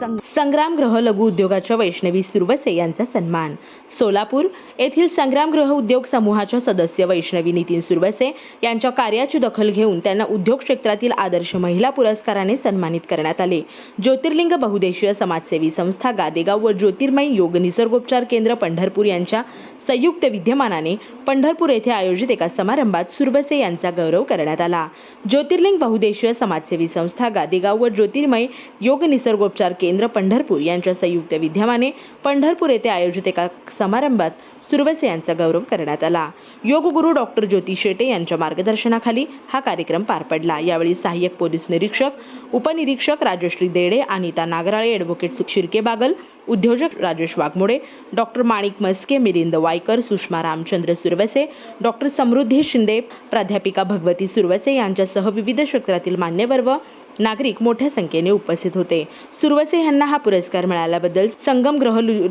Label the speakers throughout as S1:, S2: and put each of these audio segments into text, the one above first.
S1: संग्रामगृह लघु उद्योगाच्या वैष्णवी सुरवसे यांचा सन्मान. सोलापूर येथील संग्रामगृह उद्योग समूहाच्या सदस्य वैष्णवी नितीन सुरवसे यांच्या कार्याची दखल घेऊन त्यांना उद्योग क्षेत्रातील आदर्श महिला पुरस्काराने सन्मानित करण्यात आले. ज्योतिर्लिंग बहुदेशीय समाजसेवी संस्था गादेगाव व ज्योतिर्मय योग निसर्गोपचार केंद्र पंढरपूर यांच्या संयुक्त विद्यमानाने पंढरपूर येथे आयोजित एका समारंभात सुरबसे यांचा गौरव करण्यात आला. ज्योतिर्लिंग बहुदेशीय समाजसेवी संस्था गादेगाव व ज्योतिर्मय योग निसर्गोपचार केंद्र पंढरपूर यांच्या संयुक्त विद्यमाने पंढरपूर येथे आयोजित एका समारंभात सुरवसे यांचा गौरव करण्यात आला. योगगुरू डॉक्टर ज्योती शेटे यांच्या मार्गदर्शनाखाली हा कार्यक्रम पार पडला. यावेळी सहाय्यक पोलीस निरीक्षक उपनिरीक्षक राजश्री देडे अनिता नागराळे ॲडव्होकेट शिर्के बागल उद्योजक राजेश वाघमोडे डॉक्टर माणिक मस्के मिलिंद वायकर सुषमा रामचंद्र सुरवसे डॉक्टर समृद्धी शिंदे प्राध्यापिका भगवती सुरवसे यांच्यासह विविध क्षेत्रातील मान्यवर व नागरिक मोठ्या संख्येने उपस्थित होते. सुरवसे यांना हा पुरस्कार मिळाल्याबद्दल संगम ग्रह लु-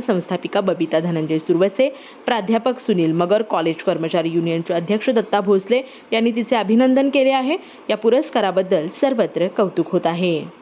S1: संस्थापिका बबिता धनंजय सुरवसे प्राध्यापक सुनील मगर कॉलेज कर्मचारी युनियनचे अध्यक्ष दत्ता भोसले यांनी तिचे अभिनंदन केले आहे. या पुरस्काराबद्दल सर्वत्र कौतुक होत आहे.